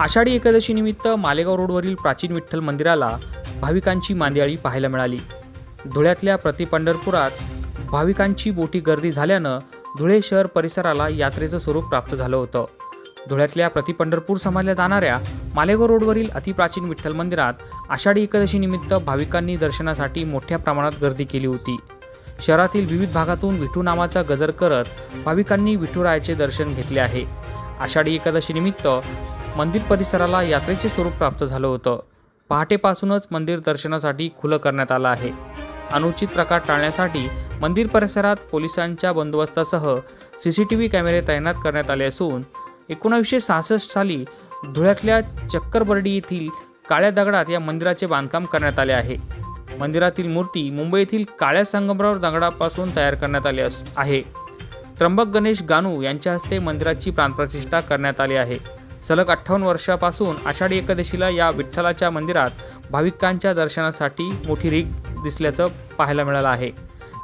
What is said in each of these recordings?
आषाढी एकादशीनिमित्त मालेगाव रोडवरील प्राचीन विठ्ठल मंदिराला भाविकांची मांदियाळी पाहायला मिळाली. धुळ्यातल्या प्रतिपंढरपुरात भाविकांची मोठी गर्दी झाल्यानं धुळे शहर परिसराला यात्रेचं स्वरूप प्राप्त झालं होतं. धुळ्यातल्या प्रतिपंढरपूर समजल्या जाणाऱ्या मालेगाव रोडवरील अतिप्राचीन विठ्ठल मंदिरात आषाढी एकादशीनिमित्त भाविकांनी दर्शनासाठी मोठ्या प्रमाणात गर्दी केली होती. शहरातील विविध भागातून विठू नामाचा गजर करत भाविकांनी विठुरायाचे दर्शन घेतले आहे. आषाढी एकादशीनिमित्त मंदिर परिसराला यात्रेचे स्वरूप प्राप्त झालं होतं. पहाटेपासूनच मंदिर दर्शनासाठी खुलं करण्यात आलं आहे. अनुचित प्रकार टाळण्यासाठी मंदिर परिसरात पोलिसांच्या बंदोबस्तासह सी सी टी व्ही कॅमेरे तैनात करण्यात आले असून एकोणावीसशे सहासष्ट साली धुळ्यातल्या चक्करबर्डी येथील काळ्या दगडात या मंदिराचे बांधकाम करण्यात आले आहे. मंदिरातील मूर्ती मुंबई येथील काळ्या संगमरावर दगडापासून तयार करण्यात आली अस- आहे. त्र्यंबक गणेश गानू यांच्या हस्ते मंदिराची प्राणप्रतिष्ठा करण्यात आली आहे. सलग अठ्ठावन्न वर्षापासून आषाढी एकादशीला या विठ्ठलाच्या मंदिरात भाविकांच्या दर्शनासाठी मोठी रीग दिसल्याचं पाहायला मिळालं आहे.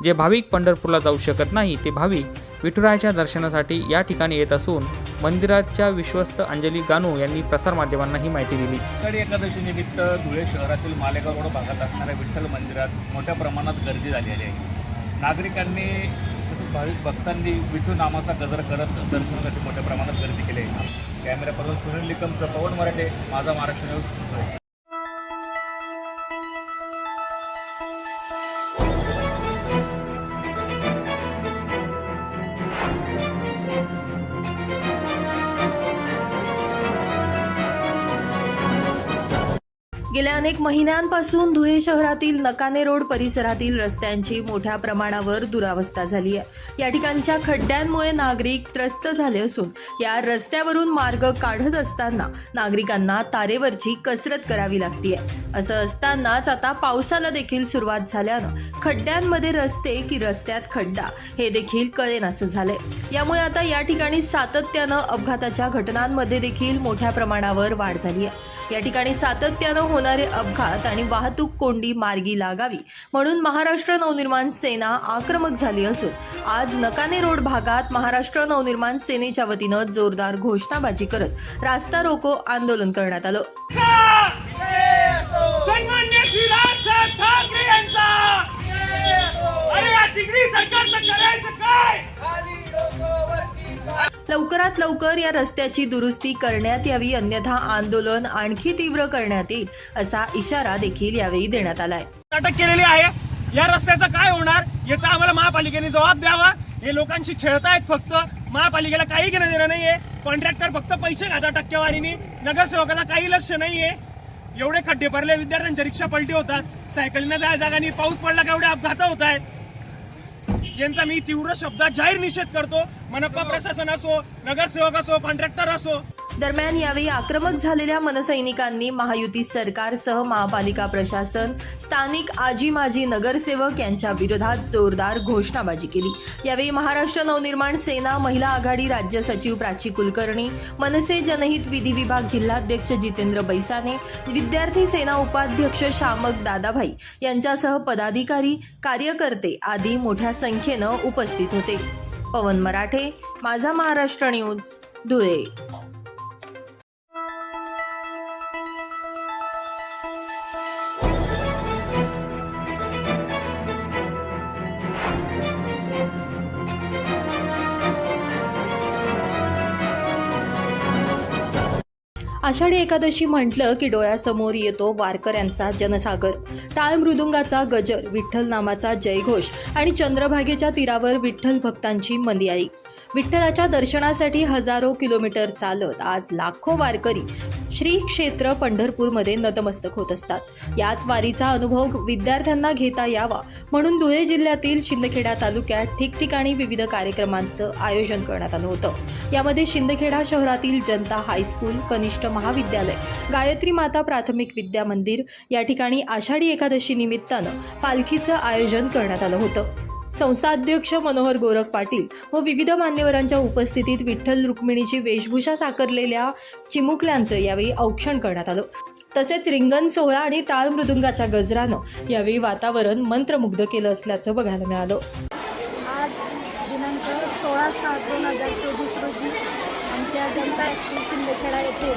जे भाविक पंढरपूरला जाऊ शकत नाही ते भाविक विठुरायाच्या दर्शनासाठी या ठिकाणी येत असून मंदिराच्या विश्वस्त अंजली गानू यांनी प्रसारमाध्यमांना ही माहिती दिली. आषाढी एकादशी निमित्त धुळे शहरातील मालेगाव रोड भागात असणाऱ्या विठ्ठल मंदिरात मोठ्या प्रमाणात गर्दी झालेली आहे. नागरिकांनी तसंच भाविक भक्तांनी विठू नामाचा गजर करत दर्शनासाठी मोठ्या प्रमाणात गर्दी केली आहे. कॅमेऱ्यापासून सुनील निकमचं पवन मराठे माझा महाराष्ट्र न्यूज गेल्या अनेक महिन्यांपासून धुळे शहरातील नकाने रोड परिसरातील रस्त्यांची मोठ्या प्रमाणावर दुरावस्था झाली आहे. या ठिकाणच्या खड्ड्यांमुळे नागरिक त्रस्त झाले असून या रस्त्यावरून मार्ग काढत असताना नागरिकांना तारेवरची कसरत करावी लागतीये. असं असतानाच आता पावसाला देखील सुरुवात झाल्यानं खड्ड्यांमध्ये रस्ते की रस्त्यात खड्डा हे देखील कळेनासं झालंय. यामुळे आता या ठिकाणी सातत्यानं अपघाताच्या घटनांमध्ये देखील मोठ्या प्रमाणावर वाढ झाली आहे या ठिकाणी सातत्यानं होणार अपघात आणि वाहतूक कोंडी मार्गी लागावी म्हणून महाराष्ट्र नवनिर्माण सेना आक्रमक झाली असून आज नकाने रोड भागात महाराष्ट्र नवनिर्माण सेनेच्या वतीनं जोरदार घोषणाबाजी करत रास्ता रोको आंदोलन करण्यात आलं. सरकारचं करायचं काय? लवकरात लवकर या रस्त्याची दुरुस्ती करण्यात यावी अन्यथा आंदोलन आणखी तीव्र करण्यात येईल असा इशारा देखील यावेळी देण्यात आलाय. अटक केलेली आहे. या रस्त्याचं काय होणार याचा आम्हाला महापालिकेने जबाब द्यावा. हे लोकांशी खेळतायत फक्त. महापालिकेला काही घेणं देणं नाहीये. कॉन्ट्रॅक्टर फक्त पैसे घातात टक्केवारीने. नगरसेवकाला काही लक्ष नाहीये. एवढे खड्डे भरले विद्यार्थ्यांच्या रिक्षा पलटी होतात. सायकलीनं जाय जागानी पाऊस पडला का एवढे अपघात होत आहेत. यांचा मी तीव्र शब्दात जाहीर निषेध करतो. मनपा प्रशासन असो नगरसेवक असो कॉन्ट्रॅक्टर असो. दरम्यान यावेळी आक्रमक झालेल्या मनसैनिकांनी महायुती सरकारसह महापालिका प्रशासन स्थानिक आजी माजी नगरसेवक यांच्या विरोधात जोरदार घोषणाबाजी केली. यावेळी महाराष्ट्र नवनिर्माण सेना महिला आघाडी राज्य सचिव प्राची कुलकर्णी मनसे जनहित विधी विभाग जिल्हाध्यक्ष जितेंद्र बैसाने विद्यार्थी सेना उपाध्यक्ष शामक दादाभाई यांच्यासह पदाधिकारी कार्यकर्ते आदी मोठ्या संख्येनं उपस्थित होते. पवन मराठे माझा महाराष्ट्र न्यूज धुळे. आषाढी एकादशी म्हटलं की डोळ्यासमोर येतो वारकऱ्यांचा जनसागर. टाळ मृदुंगाचा गजर विठ्ठल नामाचा जयघोष आणि चंद्रभागेच्या तीरावर विठ्ठल भक्तांची मंदियाई विठ्ठलाच्या दर्शनासाठी हजारो किलोमीटर चालत आज लाखो वारकरी श्री क्षेत्र पंढरपूरमध्ये नतमस्तक होत असतात. याच वारीचा अनुभव विद्यार्थ्यांना घेता यावा म्हणून धुळे जिल्ह्यातील शिंदखेडा तालुक्यात ठिकठिकाणी विविध कार्यक्रमांचं आयोजन करण्यात आलं होतं. यामध्ये शिंदखेडा शहरातील जनता हायस्कूल कनिष्ठ महाविद्यालय गायत्री माता प्राथमिक विद्या मंदिर या ठिकाणी आषाढी एकादशी निमित्तानं पालखीचं आयोजन करण्यात आलं होतं. संस्थाध्यक्ष मनोहर गोरख पाटील व विविध मान्यवरांच्या उपस्थितीत विठ्ठल रुक्मिणीची वेशभूषा साकारलेल्या चिमुकल्यांचं यावेळी औक्षण करण्यात आलं. तसेच रिंगण सोहळा आणि टाळ मृदुंगाच्या गजरानं यावेळी वातावरण मंत्रमुग्ध केलं असल्याचं बघायला मिळालं. आज दिनांक सोळा सात दोन हजार चोवीस रोजी आमच्या जनता हायस्कूल शिंदखेडा येथे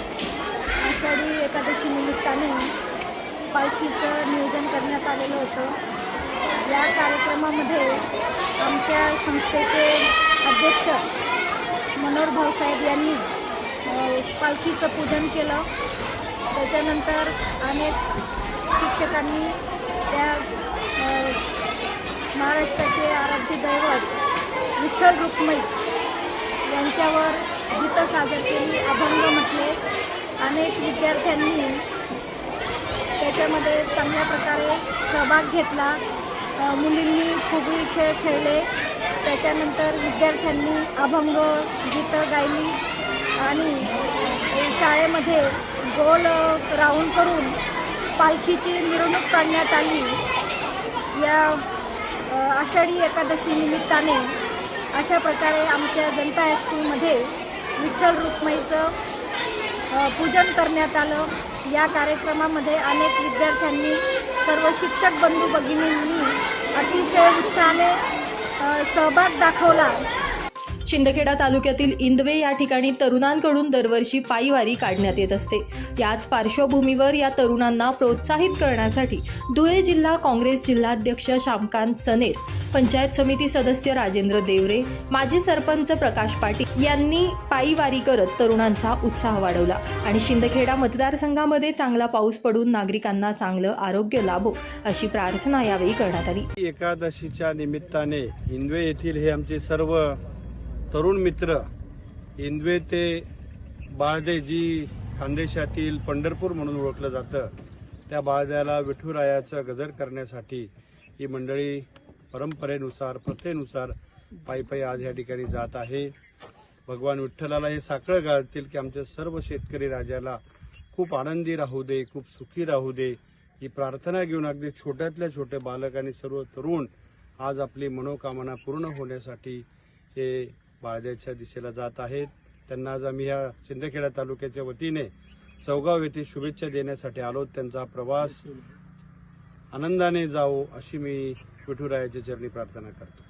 आषाढी एकादशी निमित्ताने पालखीचं नियोजन करण्यात आलेलं होतं. या कार्यक्रमामध्ये आमच्या संस्थेचे अध्यक्ष मनोहर भाऊसाहेब यांनी पालखीचं पूजन केलं. त्याच्यानंतर अनेक शिक्षकांनी त्या महाराष्ट्राचे आराध्य दैवत विठ्ठल रुक्मई यांच्यावर गीतं सादर केली अभंग म्हटले. अनेक विद्यार्थ्यांनी त्याच्यामध्ये चांगल्या प्रकारे सहभाग घेतला. मुलींनी फुगडी खेळ खेळले. त्याच्यानंतर विद्यार्थ्यांनी अभंग गीतं गायली आणि शाळेमध्ये गोल राऊंड करून पालखीची मिरवणूक काढण्यात आली. या आषाढी एकादशी निमित्ताने अशा प्रकारे आमच्या जनता हायस्कूलमध्ये विठ्ठल रुक्माईचं पूजन करण्यात आलं. या कार्यक्रमामध्ये अनेक विद्यार्थ्यांनी सर्व शिक्षक बंधू भगिनींनी अतिशय उत्साहाने सहभाग दाखवला. शिंदखेडा तालुक्यातील इंदवे या ठिकाणी तरुणांकडून दरवर्षी पायीवारी काढण्यात येत असते. याच पार्श्वभूमीवर या तरुणांना प्रोत्साहित करण्यासाठी धुळे जिल्हा काँग्रेस जिल्हाध्यक्ष श्यामकांत सनेर पंचायत समिती सदस्य राजेंद्र देवरे माजी सरपंच प्रकाश पाटील यांनी पायीवारी करत तरुणांचा उत्साह वाढवला. आणि शिंदखेडा मतदारसंघामध्ये चांगला पाऊस पडून नागरिकांना चांगलं आरोग्य लाभो अशी प्रार्थना यावेळी करण्यात आली. एकादशीच्या निमित्ताने इंदवे येथील हे आमचे सर्व तरुण मित्र इंदवे ते बाळदे जी खानदेशातील पंढरपूर म्हणून ओळखलं जातं त्या बाळद्याला विठुरायाचं गजर करण्यासाठी ही मंडळी परंपरेनुसार प्रथेनुसार पायी पायी आज या ठिकाणी जात आहे. भगवान विठ्ठलाला हे साखळं गाळतील की आमच्या सर्व शेतकरी राजाला खूप आनंदी राहू दे खूप सुखी राहू दे. ही प्रार्थना घेऊन अगदी छोट्यातल्या छोटे बालक आणि सर्व तरुण आज आपली मनोकामना पूर्ण होण्यासाठी हे बाळद्याच्या दिशेला जात आहेत. त्यांना आज आम्ही या शिंदखेडा तालुक्याच्या वतीने चौगाव येथे शुभेच्छा देण्यासाठी आलो. त्यांचा प्रवास आनंदाने जावो अशी मी विठुरायाच्या चरणी प्रार्थना करतो.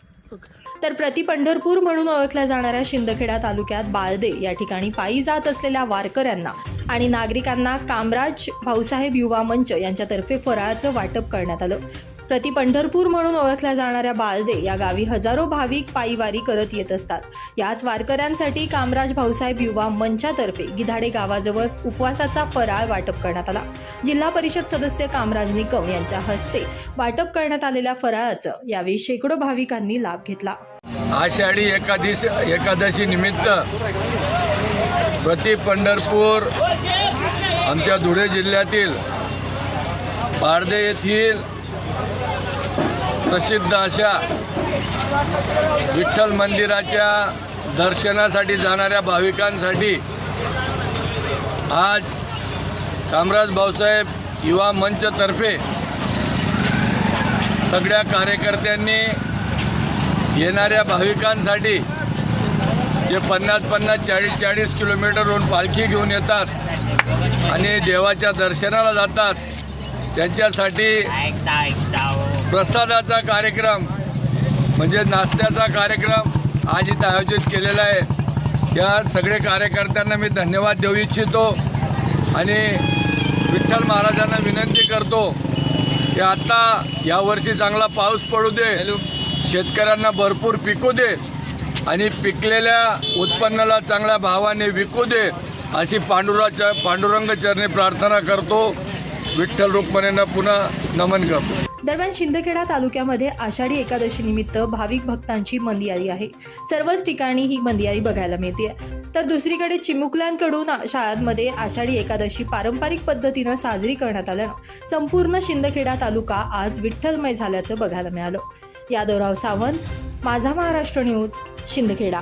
तर प्रति पंढरपूर म्हणून ओळखल्या जाणाऱ्या शिंदखेडा तालुक्यात बाळदे या ठिकाणी पायी जात असलेल्या वारकऱ्यांना आणि नागरिकांना कामराज भाऊसाहेब युवा मंच यांच्यातर्फे फराळाचं वाटप करण्यात आलं. प्रति पंढरपूर म्हणून ओळखल्या जाणाऱ्या बालदे या गावी हजारो भाविक पायीवारी करत येत असतात. याच वारकऱ्यांसाठी कामराज भाऊसाहेब युवा मंचातर्फे गिधाडे गावाजवळ उपवासाचा फराळ वाटप करण्यात आला. जिल्हा परिषद सदस्य कामराज निकम यांच्या हस्ते वाटप करण्यात आलेल्या फराळाचं यावेळी शेकडो भाविकांनी लाभ घेतला. आषाढी एकादशी एकादशी निमित्त प्रति पंढरपूर आमच्या धुळे जिल्ह्यातील पारदे येथील प्रसिद्ध अशा विठ्ठल मंदिराच्या दर्शनासाठी जाणाऱ्या भाविकांसाठी आज कामराज भाऊसाहेब युवा मंचतर्फे सगळ्या कार्यकर्त्यांनी येणाऱ्या भाविकांसाठी जे पन्नास पन्नास चाळीस चाळीस किलोमीटरहून पालखी घेऊन येतात आणि देवाच्या दर्शनाला जातात त्यांच्यासाठी हो. प्रसादाचा कार्यक्रम म्हणजे नाश्त्याचा कार्यक्रम आज इथं आयोजित केलेला आहे. या सगळे कार्यकर्त्यांना मी धन्यवाद देऊ इच्छितो आणि विठ्ठल महाराजांना विनंती करतो की आता यावर्षी चांगला पाऊस पडू दे शेतकऱ्यांना भरपूर पिकू दे आणि पिकलेल्या उत्पन्नाला चांगल्या भावाने विकू दे अशी पांडुराच्या पांडुरंग चरणी प्रार्थना करतो. विठ्ठल रुक्मणींना पुन्हा नमन करतो दरम्यान शिंदखेडा तालुक्यामध्ये आषाढी एकादशी निमित्त भाविक भक्तांची मंदियारी आहे. सर्वच ठिकाणी ही मंदियारी बघायला मिळते. तर दुसरीकडे चिमुकल्यांकडून शाळांमध्ये आषाढी एकादशी पारंपरिक पद्धतीनं साजरी करण्यात आल्यानं संपूर्ण शिंदखेडा तालुका आज विठ्ठलमय झाल्याचं बघायला मिळालं. यादवराव सावंत माझा महाराष्ट्र न्यूज शिंदखेडा.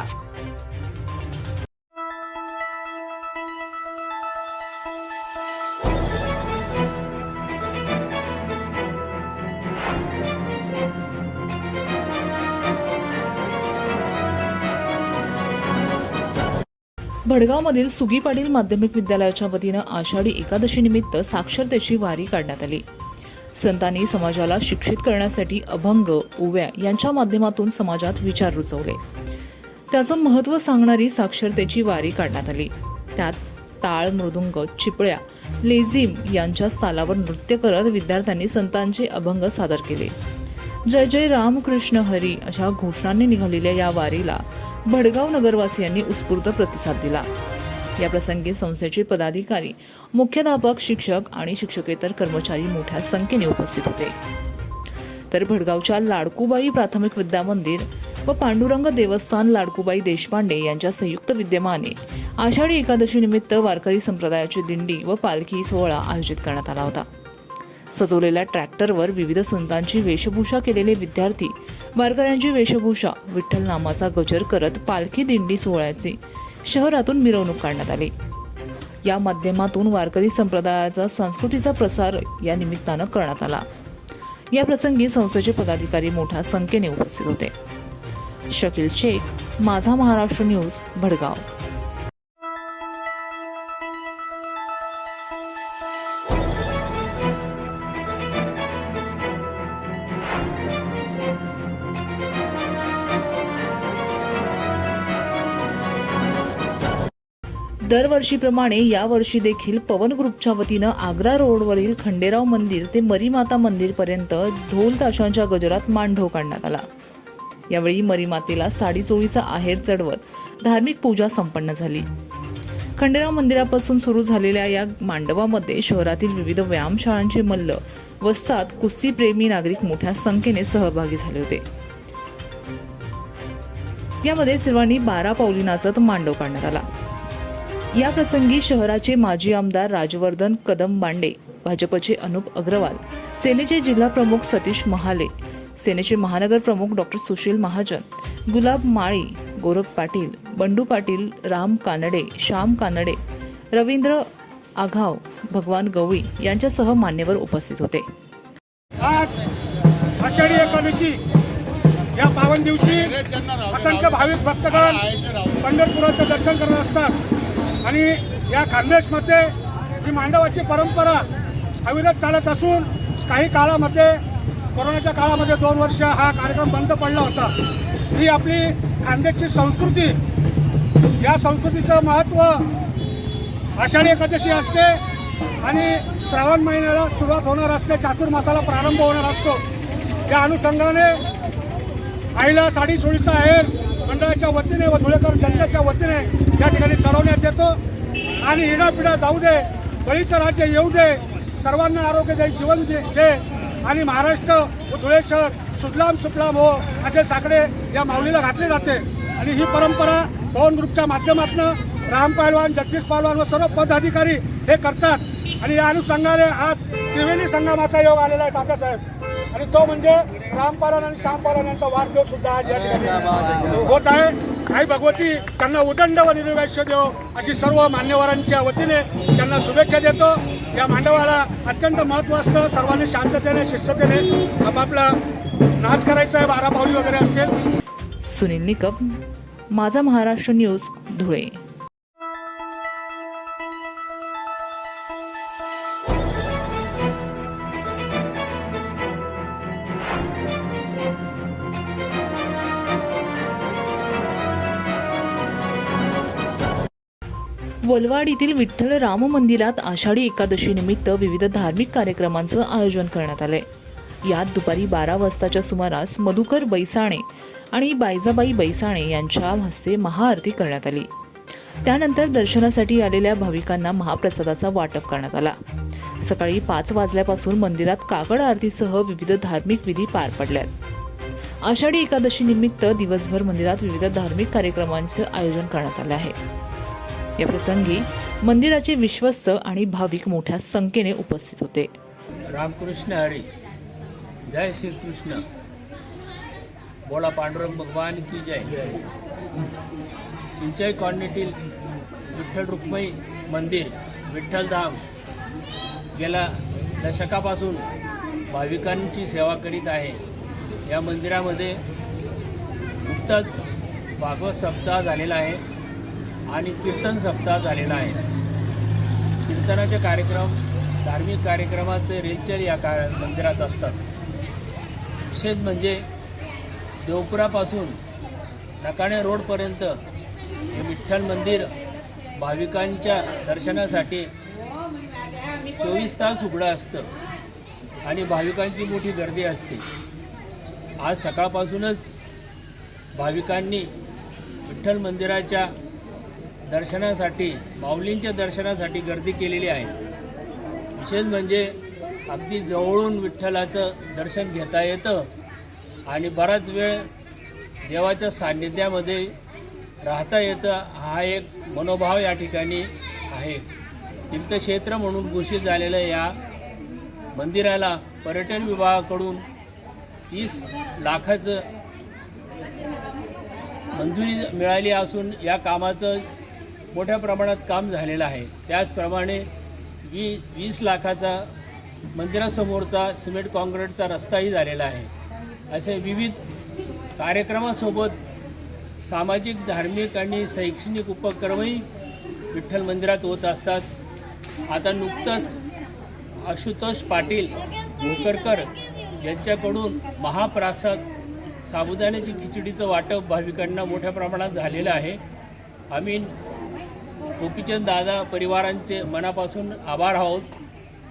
भडगावमधील सुगी पाटील माध्यमिक विद्यालयाच्या वतीनं आषाढी एकादशी निमित्त साक्षरतेची वारी काढण्यात आली. संतांनी समाजाला शिक्षित करण्यासाठी अभंग ओव्या यांच्या माध्यमातून समाजात विचार रुजवले. त्याचं महत्त्व सांगणारी साक्षरतेची वारी काढण्यात आली. त्यात टाळ मृदुंग चिपळ्या लेझिम यांच्या स्थालावर नृत्य करत विद्यार्थ्यांनी संतांचे अभंग सादर केले. जय जय रामकृष्ण हरी अशा घोषणांनी निघालेल्या या वारीला भडगाव नगरवासियांनी उत्स्फूर्त प्रतिसाद दिला. या प्रसंगी संस्थेचे पदाधिकारी मुख्याध्यापक शिक्षक आणि शिक्षकेतर कर्मचारी मोठ्या संख्येने उपस्थित होते. तर भडगावच्या लाडकूबाई प्राथमिक विद्यामंदिर व पांडुरंग देवस्थान लाडकूबाई देशपांडे यांच्या संयुक्त विद्यमाने आषाढी एकादशी निमित्त वारकरी संप्रदायाची दिंडी व पालखी सोहळा आयोजित करण्यात आला होता. सजवलेल्या ट्रॅक्टरवर विविध संतांची वेशभूषा केलेले विद्यार्थी वारकऱ्यांची वेशभूषा. विठ्ठल नामाचा गजर करत पालखी दिंडी सोहळ्याची शहरातून मिरवणूक काढण्यात आली. या माध्यमातून वारकरी संप्रदायाचा संस्कृतीचा प्रसार या निमित्तानं करण्यात आला. या प्रसंगी संस्थेचे पदाधिकारी मोठ्या संख्येने उपस्थित होते. शकील शेख माझा महाराष्ट्र न्यूज भडगाव. दरवर्षीप्रमाणे यावर्षी देखील पवन ग्रुपच्या वतीनं आग्रा रोडवरील खंडेराव मंदिर ते मरीमाता मंदिरपर्यंत ढोल ताशांच्या गजरात मांडव काढण्यात आला. यावेळी मरीमातेला साडी चोळीचा आहेर चढवत धार्मिक पूजा संपन्न झाली. खंडेराव मंदिरापासून सुरू झालेल्या या मांडवामध्ये शहरातील विविध व्यायामशाळांचे मल्ल वस्तात कुस्तीप्रेमी नागरिक मोठ्या संख्येने सहभागी झाले होते. यामध्ये सर्वांनी बारा पावली नाचत मांडव काढण्यात आला. या प्रसंगी शहराचे माजी आमदार राजवर्धन कदम बांडे भाजपचे अनुप अग्रवाल सेनेचे जिल्हा प्रमुख सतीश महाले सेनेचे महानगर प्रमुख डॉक्टर सुशील महाजन गुलाब माळी गोरख पाटील बंडू पाटील राम कानडे श्याम कानडे रवींद्र आघाव भगवान गवळी यांच्यासह मान्यवर उपस्थित होते. आज आषाढी एकादशी या पावन दिवशी असंख्य भाविक भक्तगण पंढरपुराचं दर्शन करत असतात. आणि या खानदेशमध्ये जी मांडवाची परंपरा अविरत चालत असून काही काळामध्ये कोरोनाच्या काळामध्ये दोन वर्ष हा कार्यक्रम बंद पडला होता. ही आपली खानदेशची संस्कृती या संस्कृतीचं महत्त्व आषाढी एकादशी असते आणि श्रावण महिन्याला सुरुवात होणार असते चातुर्मासाला प्रारंभ होणार असतो. त्या अनुषंगाने आईला साडी चोळीचा आहेर मंडळाच्या वतीने व धुळेकर जनतेच्या वतीने या ठिकाणी चढवण्यात येतो. आणि हिडापिडा जाऊ दे बळीचं राज्य येऊ दे सर्वांना आरोग्य दे जीवन दे दे. आणि महाराष्ट्र व धुळे शहर सुजलाम सुफलाम हो असे साकडे या माऊलीला घातले जाते. आणि ही परंपरा पवन ग्रुपच्या माध्यमातून राम पालवान जगदीश पालवान व सर्व पदाधिकारी हे करतात. आणि या अनुषंगाने आज त्रिवेणी संगमाचा योग आलेला आहे काकासाहेब आणि तो म्हणजे रामपालन आणि श्यामपालन यांचा वाढदिवस सुद्धा आज या ठिकाणी होत आहे. आई भगवती त्यांना उदंड व निर्वैश्य देव अशी सर्व मान्यवरांच्या वतीने त्यांना शुभेच्छा देतो. या मांडवाला अत्यंत महत्त्व असतं सर्वांनी शांततेने शिस्ततेने आपापला नाच करायचा आहे बारा पावली वगैरे असतील. सुनील निकम माझा महाराष्ट्र न्यूज धुळे. वलवाड येथील विठ्ठल राम मंदिरात आषाढी एकादशीनिमित्त विविध धार्मिक कार्यक्रमांचं आयोजन करण्यात आले यात दुपारी बारा वाजताच्या सुमारास मधुकर बैसाणे आणि बायजाबाई बैसाणे यांच्या हस्ते महाआरती करण्यात आली. त्यानंतर दर्शनासाठी आलेल्या भाविकांना महाप्रसादाचा वाटप करण्यात आला. सकाळी पाच वाजल्यापासून मंदिरात काकड आरतीसह विविध धार्मिक विधी पार पडल्यात. आषाढी एकादशी निमित्त दिवसभर मंदिरात विविध धार्मिक कार्यक्रमांचं आयोजन करण्यात आलं आहे. या प्रसंगी मंदिराचे विश्वस्त आणि भाविक मोठ्या संख्येने उपस्थित होते. रामकृष्ण हरी. जय श्री कृष्ण बोला पांडुरंग भगवान की जय. सिंचाई कॉलनीतील विठ्ठल रुक्मई मंदिर विठ्ठलधाम गेल्या दशकापासून भाविकांची सेवा करीत आहे. या मंदिरामध्ये नुकताच भागवत सप्ताह झालेला आहे. आणि कीर्तन सप्ताह झालेला आहे. कीर्तनाचे कार्यक्रम धार्मिक कार्यक्रमाचे रेलचेल या का मंदिरात असतात. विशेष म्हणजे देवपुरापासून नकाणे रोडपर्यंत हे विठ्ठल मंदिर भाविकांच्या दर्शनासाठी चोवीस तास उघडं असतं आणि भाविकांची मोठी गर्दी असते. आज सकाळपासूनच भाविकांनी विठ्ठल मंदिराच्या दर्शनासाठी माऊलींच्या दर्शनासाठी गर्दी केलेली आहे. विशेष म्हणजे अगदी जवळून विठ्ठलाचं दर्शन घेता येतं आणि बराच वेळ देवाच्या सान्निध्यामध्ये राहता येतं हा एक मनोभाव या ठिकाणी आहे. तीर्थक्षेत्र म्हणून घोषित झालेलं या मंदिराला पर्यटन विभागाकडून तीस लाखाचं मंजुरी मिळाली असून या कामाचं मोठ्या प्रमाणात काम झालेलं आहे. त्याचप्रमाणे वीस वीस लाखाचा मंदिरासमोरचा सिमेंट काँक्रीटचा रस्ताही झालेला आहे. असे विविध कार्यक्रमासोबत सामाजिक धार्मिक आणि शैक्षणिक उपक्रमही विठ्ठल मंदिरात होत असतात. आता नुकतंच आशुतोष पाटील भोकरकर यांच्याकडून महाप्रासाद साबुदाण्याची खिचडीचं वाटप भाविकांना मोठ्या प्रमाणात झालेलं आहे. आम्ही गोपीचंद दादा परिवारांचे मनापासून आभार आहोत.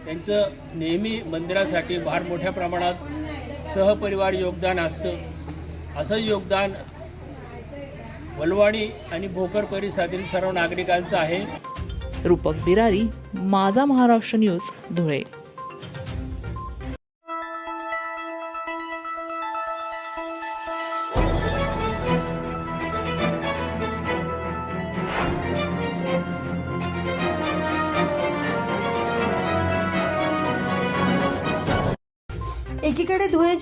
त्यांचं नेहमी मंदिरासाठी फार मोठ्या प्रमाणात सहपरिवार योगदान असतं. असं योगदान वलवाडी आणि भोकर परिसरातील सर्व नागरिकांचं आहे. रूपक बिरारी माझा महाराष्ट्र न्यूज धुळे.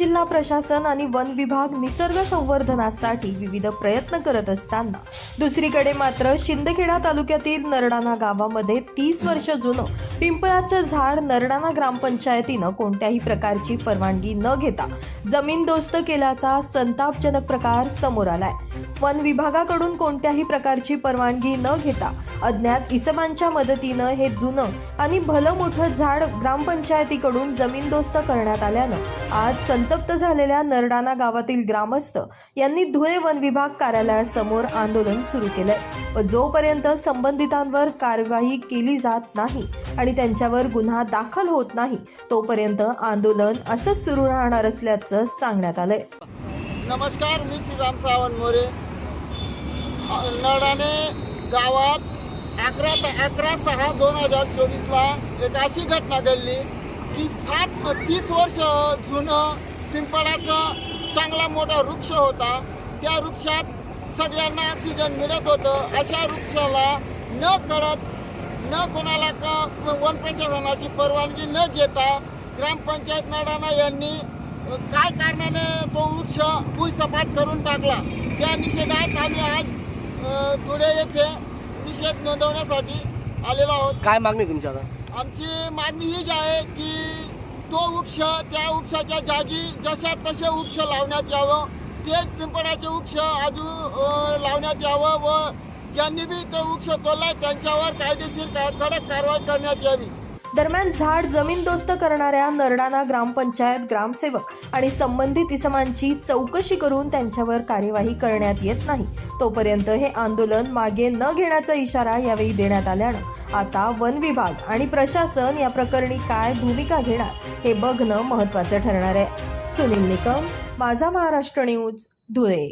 जिल्हा प्रशासन आणि वन विभाग निसर्ग संवर्धनासाठी विविध प्रयत्न करत असताना. दुसरीकडे मात्र शिंदखेडा तालुक्यातील नरडाणा गावामध्ये तीस वर्ष जुनं पिंपळाचं झाड नरडाणा ग्रामपंचायतीनं कोणत्याही प्रकारची परवानगी न घेता जमीनदोस्त केल्याचा संतापजनक प्रकार समोर आलाय. वन विभागाकडून कोणत्याही प्रकारची परवानगी न घेता अज्ञात इसमांच्या मदतीनं हे जुनं आणि भलं मोठं झाड ग्रामपंचायतीकडून जमीनदोस्त करण्यात आल्यानं आज संतप्त झालेल्या नरडाणा गावातील ग्रामस्थ यांनी धुळे वन विभाग कार्यालयासमोर आंदोलन सुरू केलंय. जोपर्यंत संबंधितांवर कारवाई केली जात नाही आणि त्यांच्यावर गुन्हा दाखल होत नाही तोपर्यंत आंदोलन असंच सुरू राहणार असल्याचं सांगण्यात आलंय. नमस्कार मी श्रीराम सावंत मोरे. नडाने गावात अकरा अकरा सहा दोन हजार चोवीसला एक अशी घटना घडली की सात तीस वर्ष जुनं पिंपळाचा चांगला मोठा वृक्ष होता. त्या वृक्षात सगळ्यांना ऑक्सिजन मिळत होतं. अशा वृक्षाला न कळत न कोणाला का वन प्रशासनाची परवानगी न घेता ग्रामपंचायत नडाणा यांनी काय कारणाने तो वृक्ष भुईसपाट करून टाकला? त्या निषेधात आम्ही आज धुळे येथे निषेध नोंदवण्यासाठी आलेलो आहोत. काय मागणी तुमची आता? आमची मागणी हीच आहे की तो वृक्ष त्या वृक्षाच्या जागी जशा तसे वृक्ष लावण्यात यावं तेच पिंपळाचे वृक्ष अजून अ, लावण्यात यावं व ज्यांनी बी तो वृक्ष तोडलाय त्यांच्यावर कायदेशीर कडक कारवाई करण्यात यावी. दरम्यान झाड जमीनदोस्त करणाऱ्या नरडाना ग्रामपंचायत ग्रामसेवक आणि संबंधित इसमांची चौकशी करून त्यांच्यावर कार्यवाही करण्यात येत नाही. तोपर्यंत हे आंदोलन मागे न घेण्याचा इशारा यावेळी देण्यात आल्यानं आता वन विभाग आणि प्रशासन या प्रकरणी काय भूमिका घेणार हे बघणं महत्त्वाचं ठरणार आहे. सुनील निकम माझा महाराष्ट्र न्यूज धुळे.